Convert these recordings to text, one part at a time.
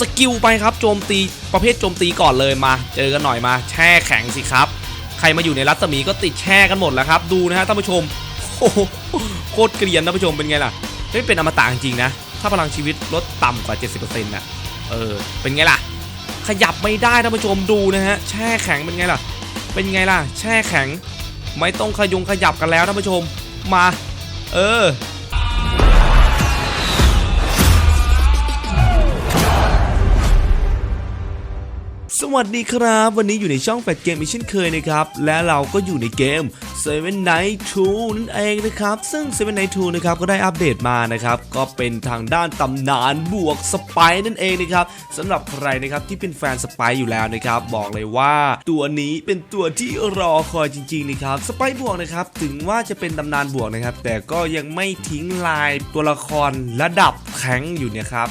สกิลไปครับโจมตีประเภทโจมตีก่อนเลยมา เจอกันหน่อยมาแช่แข็งสิครับ ใครมาอยู่ในรัศมีก็ติดแช่กันหมดแล้วครับ ดูนะฮะท่านผู้ชมโอ้โหโคตรเกรียนท่านผู้ชมเป็นไงล่ะไม่เป็นอมตะจริงๆนะ ถ้าพลังชีวิตลดต่ำกว่า 70%น่ะเออเป็นไงล่ะ ขยับไม่ได้ท่านผู้ชมดูนะฮะแช่แข็งเป็นไงล่ะ เป็นไงล่ะ แช่แข็ง ไม่ต้องขยงขยับกันแล้วท่านผู้ชมมา เออ วัสดีครับ วันนี้อยู่ในช่องแฟดเกมอีกเช่นเคยนะครับ และเราก็อยู่ในเกม Seven Night 2นั่นเองนะครับ ซึ่ง Seven Night 2นะครับก็ได้อัปเดตมานะครับ ก็เป็นทางด้านตำนานบวกสไปนั่นเองนะครับสำหรับใครนะครับที่เป็นแฟนสไปอยู่แล้วนะครับ บอกเลยว่าตัวนี้เป็นตัวที่รอคอยจริงๆนะครับสไปบวกนะครับถึงว่าจะเป็นตำนานบวกนะครับ แต่ก็ยังไม่ทิ้งลายตัวละครระดับแท้งอยู่เนี่ยครับ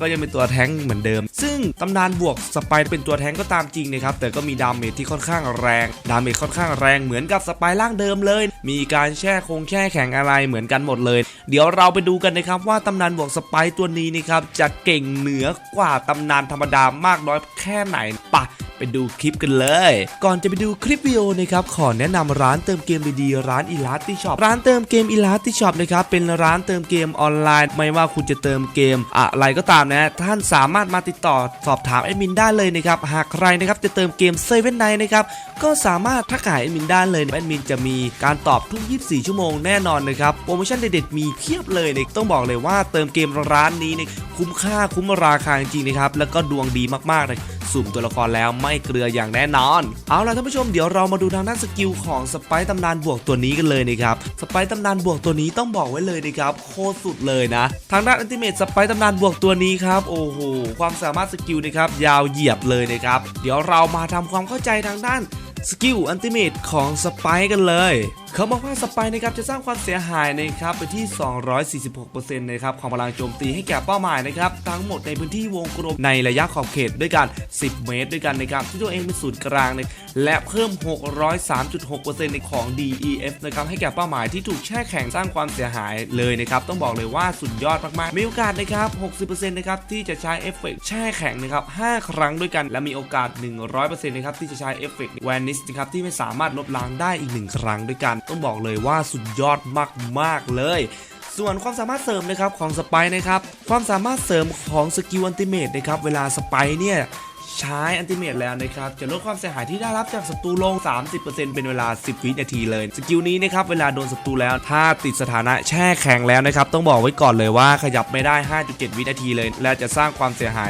ก็ยังเป็นตัวแท้งเหมือนเดิม ซึ่งตำนานบวกสไปเป็นตัวแท้งก็ตามจริงนะครับแต่ก็มีดาเมจที่ค่อนข้างแรงดาเมจค่อนข้างแรงเหมือนกับสไปร่างเดิมเลย มีการแช่คงแช่แข็งอะไรเหมือนกันหมดเลย เดี๋ยวเราไปดูกันนะครับว่าตำนานบวกสไปตัวนี้นะครับจะเก่งเหนือกว่าตำนานธรรมดามากน้อยแค่ไหนปะ ไปดูคลิปกันเลย ก่อนจะไปดูคลิปวิดีโอนะครับขอแนะนำร้านเติมเกมดีๆร้านอีลาติช็อปร้านเติมเกมอีลาติช็อปนะครับเป็นร้านเติมเกมออนไลน์ ไม่ว่าคุณจะเติมเกม อะไรก็ตามนะท่านสามารถมาติดต่อสอบถามแอดมินได้เลยนะครับหากใครนะครับจะเติมเกมเซเว่นไนนะครับก็สามารถทักหาแอดมินได้เลยแอดมินจะมีการตอบทุก 24 ชั่วโมงแน่นอนนะครับโปรโมชั่นเด็ดๆมีเพียบเลยนะต้องบอกเลยว่าเติมเกมร้านนี้เนี่ยคุ้มค่าคุ้มราคาจริงๆนะครับแล้วก็ดวงดีมากๆเลยสุ่มตัวละครแล้วไม่เกลืออย่างแน่นอน เอาล่ะท่านผู้ชมเดี๋ยวเรามาดูทางด้านสกิลของสไปตำนานบวกตัวนี้กันเลยนะครับสไปตำนานบวกตัวนี้ต้องบอกไว้เลยนะครับโคตรสุดเลยนะ ทางด้านอันติเมตสไปตำนานบวกตัวนี้ครับโอ้โหความสามารถสกิลนะครับยาวเหยียบเลยนะครับเดี๋ยวเรามาทำความเข้าใจทางด้านสกิลอันติเมตของสไปกันเลย เขาบอกว่าสไปร์นะครับจะสร้างความเสียหายนะครับไปที่ 246%นะครับของพลังโจมตีให้แก่เป้าหมายนะครับทั้งหมดในพื้นที่วงกลมในระยะขอบเขตด้วยกัน 10 เมตร ด้วยกันนะครับที่ตัวเองเป็นศูนย์กลางนะและเพิ่ม 603.6%ในของ DEF นะครับให้แก่เป้าหมายที่ถูกแช่แข็งสร้างความเสียหายเลยนะครับต้องบอกเลยว่าสุดยอดมากๆมีโอกาสนะครับ 60%นะครับที่จะใช้เอฟเฟกต์แช่แข็งนะครับ 5 ครั้งด้วยกัน และมีโอกาส 100%นะครับที่จะใช้เอฟเฟกต์แวนิสนะครับที่ไม่สามารถลบล้างได้อีกหนึ่งครั้งด้วยกันต้องบอกเลยว่าสุดยอดมากๆเลย ส่วนความสามารถเสริมนะครับของสไปนะครับความสามารถเสริมของสกิลอันติเมตนะครับเวลาสไปเนี่ย ใช้อันติเมตแล้วนะครับ จะลดความเสียหายที่ได้รับจากศัตรูลง 30%เป็นเวลา 10 วินาทีเลย สกิลนี้นะครับ เวลาโดนศัตรูแล้ว ถ้าติดสถานะแช่แข็งแล้วนะครับ ต้องบอกไว้ก่อนเลยว่าขยับไม่ได้ 5.7 วินาทีเลย และจะสร้างความเสียหาย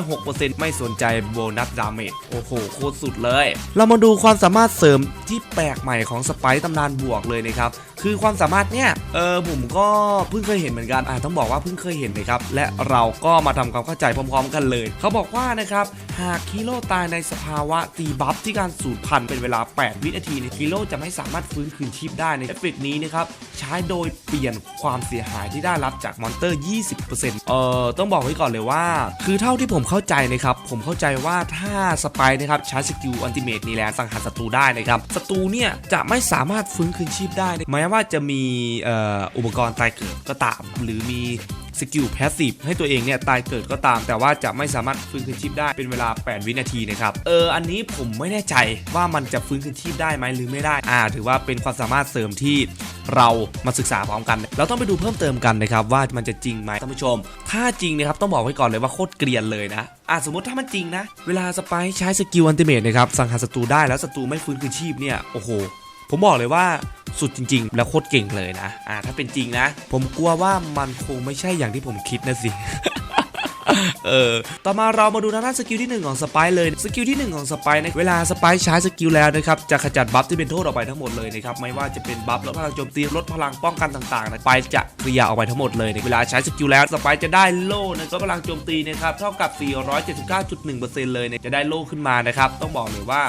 306%ไม่สนใจโบนัสดาเมจ โอ้โห โคตรสุดเลย เรามาดูความสามารถเสริมที่แปลกใหม่ของสไปร์ตำนานบวกเลยนะครับ คือความสามารถเนี่ยเออผมก็เพิ่งเคยเห็นเหมือนกันอ่าต้องบอกว่าเพิ่งเคยเห็นนะครับและเราก็มาทำความเข้าใจพร้อม ๆ กันเลย เขาบอกว่านะครับหากฮีโร่ตายในสภาวะตีบัฟที่การสูญพันธุ์เป็นเวลา 8 วินาทีเนี่ยฮีโร่จะไม่สามารถฟื้นคืนชีพได้ในเอฟเฟกต์นี้นะครับใช้โดยเปลี่ยนความเสียหายที่ได้รับจากมอนเตอร์ 20%เอ่อต้องบอกไว้ก่อนเลยว่า คือเท่าที่ผมเข้าใจนะครับผมเข้าใจว่าถ้าสไปร์นะครับใช้สกิลอันติเมตนี้แล้วสังหารศัตรูได้นะครับศัตรูเนี่ยจะไม่สามารถฟื้นคืนชีพได้นะแม้ว่าจะมีอุปกรณ์ตายเกิดก็ตาม หรือมีสกิลแพสซีฟให้ตัวเองเนี่ยตายเกิดก็ตาม แต่ว่าจะไม่สามารถฟื้นคืนชีพได้เป็นเวลา 8 วินาทีนะครับ เออ อันนี้ผมไม่แน่ใจว่ามันจะฟื้นคืนชีพได้ไหมหรือไม่ได้ อ่า ถือว่าเป็นความสามารถเสริมที่เรามาศึกษาพร้อมกัน เราต้องไปดูเพิ่มเติมกันนะครับว่ามันจะจริงไหมท่านผู้ชม ถ้าจริงนะครับต้องบอกไว้ก่อนเลยว่าโคตรเกรียนเลยนะ อะสมมติถ้ามันจริงนะ เวลาสไปใช้สกิลอันติเมตนะครับสังหารศัตรูได้แล้วศัตรูไม่ฟื้นคืนชีพเนี่ย โอ้โห ผมบอกเลยว่า สุดจริง ๆ แล้วโคตรเก่งเลยนะ อ่า ถ้าเป็นจริงนะ ผมกลัวว่ามันคงไม่ใช่อย่างที่ผมคิดนะสิเออ ต่อมาเรามาดูทางด้านสกิลที่ 1 ของสไปเลย สกิลที่ 1 ของสไปร์นะเวลาสไปใช้สกิลแล้วนะครับ จะขจัดบัฟที่เป็นโทษออกไปทั้งหมดเลยนะครับ ไม่ว่าจะเป็นบัฟลดพลังโจมตีลดพลังป้องกันต่างๆนะสไปจะเคลียร์ออกไปทั้งหมดเลยในเวลาใช้สกิลแล้วสไปจะได้โล่นะลดพลังโจมตีนะครับ เท่ากับ 479.1%เลยเนี่ยจะได้โล่ขึ้นมานะครับ ต้องบอกเลยว่า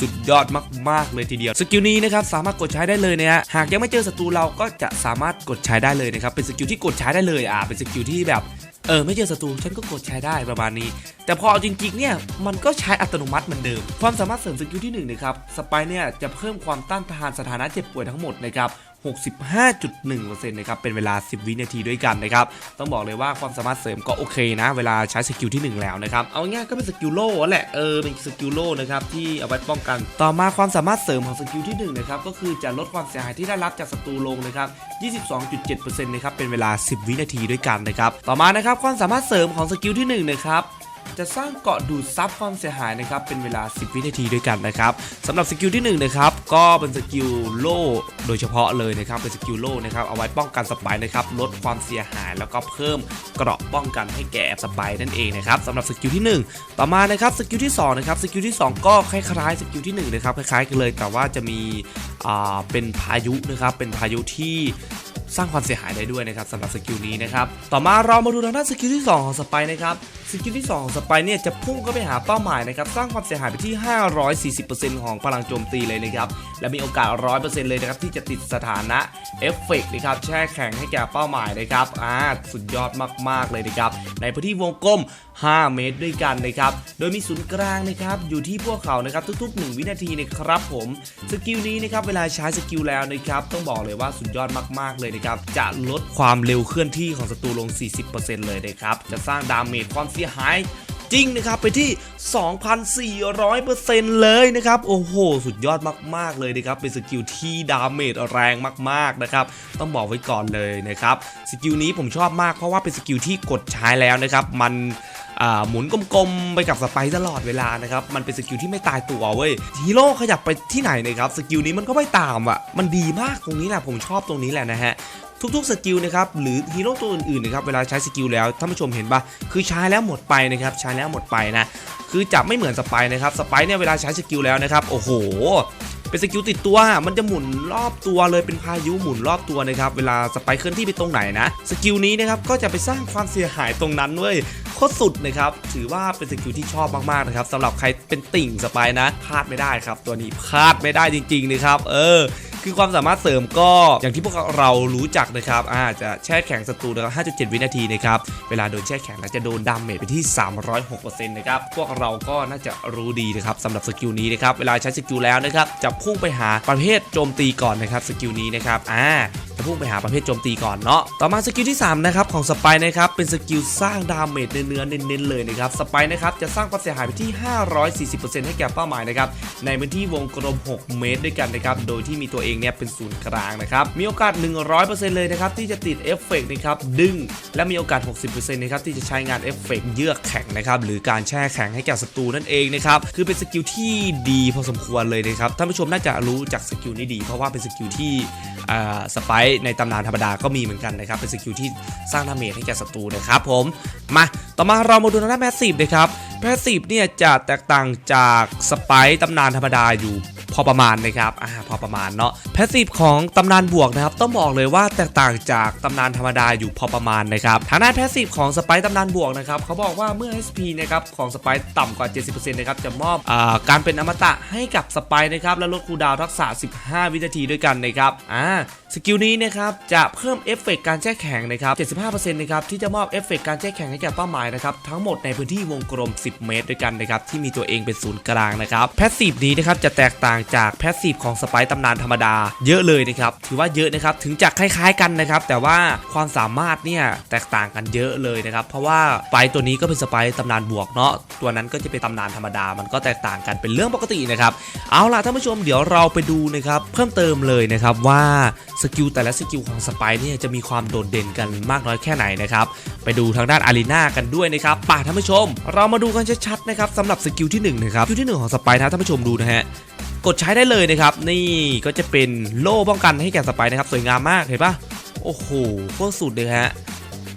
สุดยอดมากๆเลยทีเดียวสกิลนี้นะครับสามารถกดใช้ได้เลยนะฮะหากยังไม่เจอศัตรูเราก็จะสามารถกดใช้ได้เลยนะครับเป็นสกิลที่กดใช้ได้เลยอ่าเป็นสกิลที่แบบเออไม่เจอศัตรูฉันก็กดใช้ได้ประมาณนี้ แต่พอเอาจริงๆเนี่ยมันก็ใช้อัตโนมัติเหมือนเดิม ความสามารถเสริมสกิลที่1นะครับสไปเนี่ยจะเพิ่มความต้านทานสถานะเจ็บป่วยทั้งหมดนะครับ 65.1%นะครับ เป็นเวลา 10 วินาทีด้วยกันนะครับ ต้องบอกเลยว่าความสามารถเสริมก็โอเคนะ เวลาใช้สกิลที่ 1 แล้วนะครับ เอาง่ายก็เป็นสกิลโล่แหละ เออ เป็นสกิลโล่นะครับ ที่เอาไว้ป้องกัน ต่อมาความสามารถเสริมของสกิลที่1นะครับ ก็คือจะลดความเสียหายที่ได้รับจากศัตรูลงนะครับ 22.7%นะครับ เป็นเวลา 10 วินาทีด้วยกันนะครับ ต่อมานะครับ ความสามารถเสริมของสกิลที่1นะครับ จะสร้างเกาะดูดซับความเสียหายนะครับเป็นเวลา 10 วินาทีด้วยกันนะครับสำหรับสกิลที่1นะครับก็เป็นสกิลโล่โดยเฉพาะเลยนะครับเป็นสกิลโล่นะครับเอาไว้ป้องกันสปร์นะครับลดความเสียหาย แล้วก็เพิ่มเกราะป้องกันให้แก่สปร์นั่นเองนะครับสำหรับสกิลที่ 1 ต่อมานะครับสกิลที่2นะครับสกิลที่ 2 ก็คล้ายๆสกิลที่1นะครับคล้ายๆกันเลย แต่ว่าจะมีอ่าเป็นพายุนะครับเป็นพายุที่ สร้างความเสียหายได้ด้วยนะครับสำหรับสกิลนี้นะครับต่อมาเรามาดูทางด้านสกิลที่ 2 ของสไปร์นะครับสกิลที่ 2 ของสไปร์เนี่ยจะพุ่งเข้าไปหาเป้าหมายนะครับสร้างความเสียหายไปที่ 540%ของพลังโจมตีเลยนะครับและมีโอกาส 100%เลยนะครับที่จะติดสถานะเอฟเฟกต์นะครับแช่แข็งให้แก่เป้าหมายนะครับอ่าสุดยอดมาก ๆ เลยนะครับในพื้นที่วงกลม 5 เมตรด้วยกันนะครับโดยมีศูนย์กลางนะครับอยู่ที่พวกเขานะครับทุกๆ 1 วินาทีนะครับผมสกิลนี้นะครับเวลาใช้สกิลแล้วนะครับต้องบอกเลยว่าสุดยอดมาก ๆ เลยนะครับจะลดความเร็วเคลื่อนที่ของศัตรูลง 40%เลยนะครับ จะสร้างดาเมจความเสียหายจริงนะครับไปที่ 2,400%เลยนะครับ โอ้โห สุดยอดมาก ๆ เลยนะครับ เป็นสกิลที่ดาเมจแรงมาก ๆ นะครับ ต้องบอกไว้ก่อนเลยนะครับ สกิลนี้ผมชอบมากเพราะว่าเป็นสกิลที่กดใช้แล้วนะครับ มัน หมุนกลมๆ ไปกับสไปตลอดเวลานะครับมันเป็นสกิลที่ไม่ตายตัวเว้ยฮีโร่ขยับไปที่ไหนนะครับสกิลนี้มันก็ไม่ตามอะมันดีมากตรงนี้แหละผมชอบตรงนี้แหละนะฮะทุกๆสกิลนะครับหรือฮีโร่ตัวอื่นๆนะครับเวลาใช้สกิลแล้วท่านผู้ชมเห็นปะคือใช้แล้วหมดไปนะครับใช้แล้วหมดไปนะคือจะไม่เหมือนสไปนะครับสไปเนี่ยเวลาใช้สกิลแล้วนะครับโอ้โห เป็นสกิลติดตัว มันจะหมุนรอบตัวเลยเป็นพายุหมุนรอบตัวนะครับ เวลาสไปเคลื่อนที่ไปตรงไหนนะ สกิลนี้นะครับก็จะไปสร้างความเสียหายตรงนั้นเว้ยโคตรสุดนะครับ ถือว่าเป็นสกิลที่ชอบมากๆนะครับสำหรับใครเป็นติ่งสไปร์นะพลาดไม่ได้ครับ ตัวนี้พลาดไม่ได้จริงๆนะครับ เออ คือความสามารถเสริมก็อย่างที่พวกเรารู้จักนะครับอาจจะแช่แข็งศัตรูนะครับ5.7 วินาทีนะครับ เวลาโดนแช่แข็งแล้วจะโดนดาเมจไปที่ 306%นะครับ พวกเราก็น่าจะรู้ดีนะครับสำหรับสกิลนี้นะครับ เวลาใช้สกิลแล้วนะครับ จะพุ่งไปหาประเภทโจมตีก่อนนะครับสกิลนี้นะครับ อ่า จะพุ่งไปหาประเภทโจมตีก่อนเนาะต่อมาสกิลที่3นะครับของสไปร์นะครับเป็นสกิลสร้างดาเมจเนื้อเน้นๆเลยนะครับสไปร์นะครับจะสร้างความเสียหายไปที่ 540%ให้แก่เป้าหมายนะครับในพื้นที่วงกลม 6 เมตรด้วยกันนะครับโดยที่มีตัวเองเนี่ยเป็นศูนย์กลางนะครับมีโอกาส 100%เลยนะครับที่จะติดเอฟเฟกต์นะครับดึง และมีโอกาส 60%นะครับที่จะใช้งานเอฟเฟกต์เยือกแข็งนะครับหรือการแช่แข็งให้แก่ศัตรูนั่นเองนะครับคือเป็นสกิลที่ดีพอสมควรเลยนะครับท่านผู้ชมน่าจะรู้จักสกิลนี้ดี เพราะว่าเป็นสกิลที่สไปในตำนานธรรมดาก็มีเหมือนกันนะครับ เป็นสกิลที่สร้างดาเมจให้แก่ศัตรูนะครับผม มาต่อมาเรามาดูทางด้านแพสซีฟนะครับแพสซีฟเนี่ยจะแตกต่างจากสไปร์ตำนานธรรมดาอยู่ พอประมาณนะครับอ่าพอประมาณเนาะแพสซีฟของตำนานบวกนะครับต้องบอกเลยว่าแตกต่างจากตำนานธรรมดาอยู่พอประมาณนะครับทางด้านแพสซีฟของสไปร์ตำนานบวกนะครับเขาบอกว่าเมื่อ HP นะครับของสไปร์ต่ำกว่า 70%นะครับจะมอบอาการเป็นอมตะให้กับสไปร์นะครับและลดคูดาวทักษะ 15 วินาทีด้วยกันนะครับอ่าสกิลนี้นะครับจะเพิ่มเอฟเฟกต์การแช่แข็งนะครับ75%นะครับที่จะมอบเอฟเฟกต์การแช่แข็งให้แก่เป้าหมายนะครับทั้งหมดในพื้นที่วงกลม 10 เมตร ด้วยกันนะครับที่มีตัวเองเป็นศูนย์กลางนะครับแพสซีฟนี้นะครับจะแตกต่างจากแพสซีฟของสไปร์ตำนานธรรมดา เยอะเลยนะครับถือว่าเยอะนะครับถึงจะคล้ายๆกันนะครับแต่ว่าความสามารถเนี่ยแตกต่างกันเยอะเลยนะครับเพราะว่าสไปร์ตัวนี้ก็เป็นสไปร์ตำนานบวกเนาะตัวนั้นก็จะเป็นตำนานธรรมดา มันก็แตกต่างกันเป็นเรื่องปกตินะครับเอาล่ะท่านผู้ชมเดี๋ยวเราไปดูนะครับเพิ่มเติมเลยนะครับว่าสกิลแต่ละสกิลของสไปร์เนี่ยจะมีความโดดเด่นกันมากน้อยแค่ไหนนะครับไปดูทางด้านอารีนากันด้วยนะครับป่าท่านผู้ชม เรามาดูกันชัดๆนะครับสำหรับสกิลที่หนึ่งนะครับสกิลที่หนึ่งของสไปร์นะท่านผู้ชมดูนะฮะ กดใช้ได้เลยนะครับ นี่ก็จะเป็นโล่ป้องกันให้แก่สไปร์นะครับ สวยงามมากเห็นปะโอ้โหโคตรสุดเลยฮะ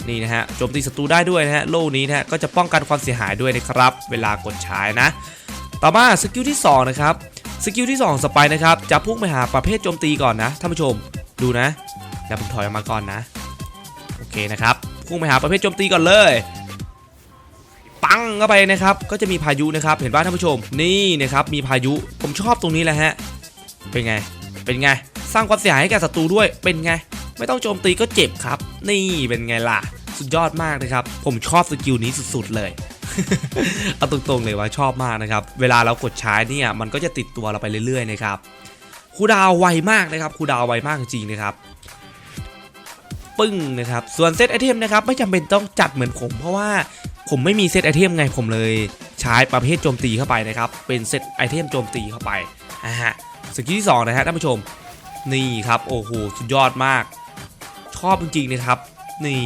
นี่นะฮะโจมตีศัตรูได้ด้วยนะฮะโล่นี้นะฮะก็จะป้องกันความเสียหายด้วยนะครับ เวลากดใช้นะ ต่อมาสกิลที่2นะครับสกิลที่2สไปร์นะครับจะพุ่งไปหาประเภทโจมตีก่อนนะท่านผู้ชมดูนะเดี๋ยวผมถอยออกมาก่อนนะโอเคนะครับพุ่งไปหาประเภทโจมตีก่อนเลย ปังเข้าไปนะครับ ก็จะมีพายุนะครับ เห็นป่ะท่านผู้ชม นี่นะครับ มีพายุ ผมชอบตรงนี้แหละฮะ เป็นไง เป็นไง สร้างความเสียหายให้แกศัตรูด้วย เป็นไง ไม่ต้องโจมตีก็เจ็บครับ นี่ เป็นไงล่ะ สุดยอดมากนะครับ ผมชอบสกิลนี้สุดๆเลยเอาตรงๆเลยว่าชอบมากนะครับ เวลาเรากดใช้เนี่ย มันก็จะติดตัวเราไปเรื่อยๆนะครับคูดาวไวมากนะครับคูดาวไวมากจริงๆนะครับปึ้งนะครับ ส่วนเซตไอเทมนะครับ ไม่จำเป็นต้องจัดเหมือนผมเพราะว่า ผมไม่มีเซตไอเทมไงผมเลยใช้ประเภทโจมตีเข้าไปนะครับ เป็นเซตไอเทมโจมตีเข้าไปนะฮะสกิลที่สองนะฮะท่านผู้ชมนี่ครับโอ้โหสุดยอดมาก ชอบจริงๆนะครับ นี่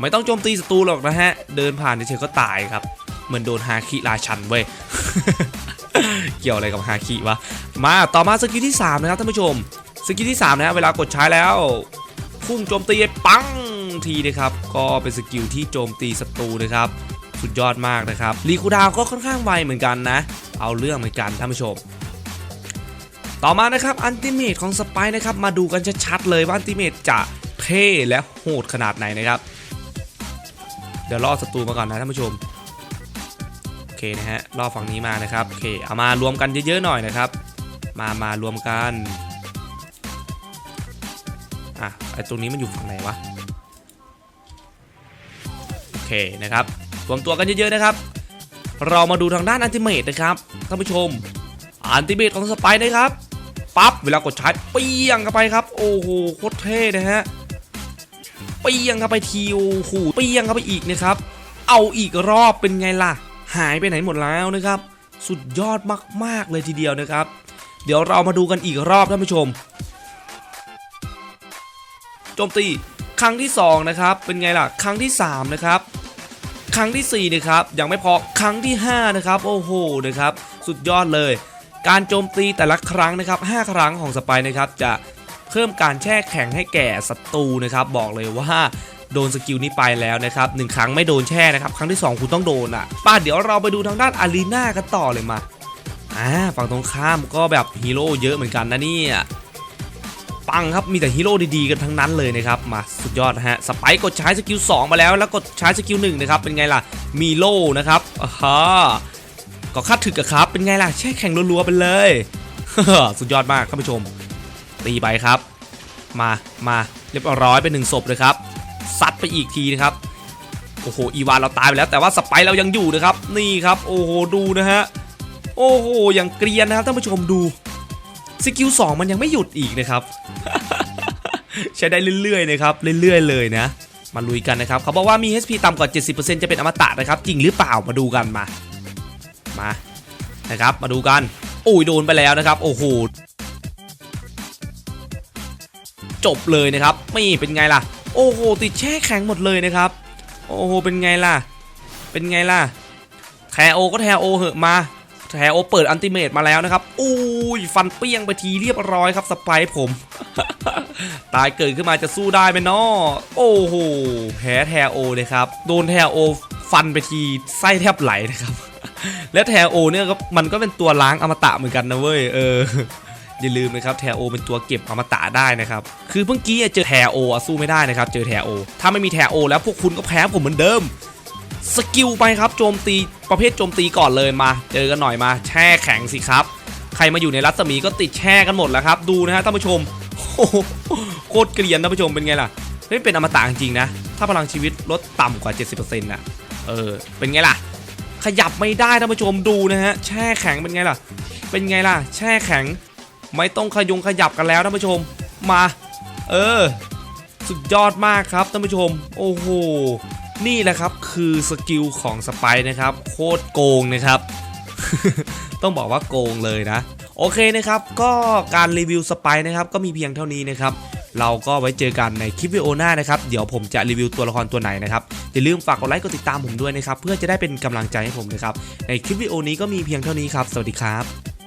ไม่ต้องโจมตีศัตรูหรอกนะฮะ เดินผ่านเฉยๆก็ตายครับเหมือนโดนฮาคิราชันเว้ยเกี่ยวอะไรกับฮาคิวะมาต่อมาสกิลที่ 3 นะครับท่านผู้ชมสกิลที่ 3 นะฮะเวลากดใช้แล้วพุ่งโจมตีปัง ทีนะครับก็เป็นสกิลที่โจมตีศัตรูนะครับสุดยอดมากนะครับรีคูดาวก็ค่อนข้างไวเหมือนกันนะ เอาเรื่องเหมือนกันท่านผู้ชมต่อมานะครับอันติเมตของสไปนะครับมาดูกันชัดๆเลยว่าอันติเมตจะเท่และโหดขนาดไหนนะครับ เดี๋ยวล่อศัตรูมาก่อนนะท่านผู้ชมโอเคนะฮะล่อฝั่งนี้มานะครับโอเคเอามารวมกันเยอะๆหน่อยนะครับ มามารวมกันอะไอตรงนี้มันอยู่ฝั่งไหนวะ นะครับรวมตัวกันเยอะๆนะครับ เรามาดูทางด้านอันติเมตนะครับท่านผู้ชมอันติเมตของสไปนะครับปั๊บเวลากดชาร์จเปี้ยงเข้าไปครับ โอ้โหโคตรเท่นะฮะเปี้ยงเข้าไปทีโอ้โหเปี้ยงเข้าไปอีกนะครับ เอาอีกรอบเป็นไงล่ะ หายไปไหนหมดแล้วนะครับ สุดยอดมากๆเลยทีเดียวนะครับ เดี๋ยวเรามาดูกันอีกรอบท่านผู้ชมโจมตีครั้งที่ 2 นะครับ เป็นไงล่ะ ครั้งที่ 3 นะครับ ครั้งทีสี่4นะครับยังไม่พอครั้งที่5นะครับโอ้โหนะครับสุดยอดเลย การโจมตีแต่ละครั้งนะครับ5ครั้งของสไปร์นะครับจะเพิ่มการแช่แข็งให้แก่ศัตรูนะครับบอกเลยว่าโดนสกิลนี้ไปแล้วนะครับหนึ่งครั้งไม่โดนแช่นะครับครั้งที่ 2 คุณต้องโดนอะป้าเดี๋ยวเราไปดูทางด้านอารีนากันต่อเลยมาอ่าฝั่งตรงข้ามก็แบบฮีโร่เยอะเหมือนกันนะเนี่ย ปังครับมีแต่ฮีโร่ดีๆกันทั้งนั้นเลยนะครับมาสุดยอดฮะสไปกดใช้สกิล2มาแล้วแล้วกดใช้สกิล1นะครับเป็นไงล่ะมีโล่นะครับอ่าฮะก็คัดถึกอะครับเป็นไงล่ะแช่แข่งรัวๆไปเลยสุดยอดมากท่านผู้ชม ตีไปครับ มามาเรียบร้อยเป็นหนึ่งศพเลยครับซัดไปอีกทีนะครับโอ้โหอีวานเราตายไปแล้วแต่ว่าสไปเรายังอยู่นะครับ นี่ครับ โอ้โหดูนะฮะโอ้โหอย่างเกรียนนะครับท่านผู้ชมดู สกิล2มันยังไม่หยุดอีกนะครับ ใช้ได้เรื่อยๆนะครับเรื่อยๆเลยนะ มาลุยกันนะครับเขาบอกว่ามี HP ต่ำกว่า 70%จะเป็นอมตะนะครับ จริงหรือเปล่ามาดูกันมามานะครับมาดูกันโอ้ยโดนไปแล้วนะครับ โอ้โหจบเลยนะครับไม่เป็นไงล่ะ โอ้โหติดแช่แข็งหมดเลยนะครับ โอ้โหเป็นไงล่ะ เป็นไงล่ะแทโอก็แทโอเหอะมา แถวเปิดอันติเมตมาแล้วนะครับอุ้ยฟันเปี้ยงไปทีเรียบร้อยครับสไปผม ตายเกิดขึ้นมาจะสู้ได้ไหมเนาะโอ้โหแพ้แทโอเลยครับ โดนแทโอฟันไปทีไส้แทบไหลนะครับ และแทโอเนี่ยก็มันก็เป็นตัวล้างอมตะเหมือนกันนะเว้ยเอออย่าลืมนะครับแทโอเป็นตัวเก็บอมตะได้นะครับ คือเมื่อกี้เจอแทโอสู้ไม่ได้นะครับ เจอแทโอถ้าไม่มีแทโอแล้วพวกคุณก็แพ้ผมเหมือนเดิม สกิลไปครับโจมตีประเภทโจมตีก่อนเลยมา เจอกันหน่อยมา แช่แข็งสิครับ ใครมาอยู่ในรัศมีก็ติดแช่กันหมดแล้วครับ ดูนะฮะท่านผู้ชมโอ้โหโคตรเกลียนท่านผู้ชมเป็นไงล่ะไม่เป็นอมตะจริงนะ ถ้าพลังชีวิตลดต่ำกว่า 70%น่ะเออเป็นไงล่ะ ขยับไม่ได้ท่านผู้ชมดูนะฮะแช่แข็งเป็นไงล่ะ เป็นไงล่ะ แช่แข็ง ไม่ต้องขยงขยับกันแล้วท่านผู้ชมมา เออ สุดยอดมากครับท่านผู้ชม โอ้โห นี่แหละครับคือสกิลของสไปนะครับ โคตรโกงนะครับ ต้องบอกว่าโกงเลยนะ โอเคนะครับ ก็การรีวิวสไปนะครับ ก็มีเพียงเท่านี้นะครับเราก็ไว้เจอกันในคลิปวิดีโอหน้านะครับ เดี๋ยวผมจะรีวิวตัวละครตัวไหนนะครับ อย่าลืมฝากกดไลค์กดติดตามผมด้วยนะครับ เพื่อจะได้เป็นกำลังใจให้ผมนะครับ ในคลิปวิดีโอนี้ก็มีเพียงเท่านี้ครับ สวัสดีครับ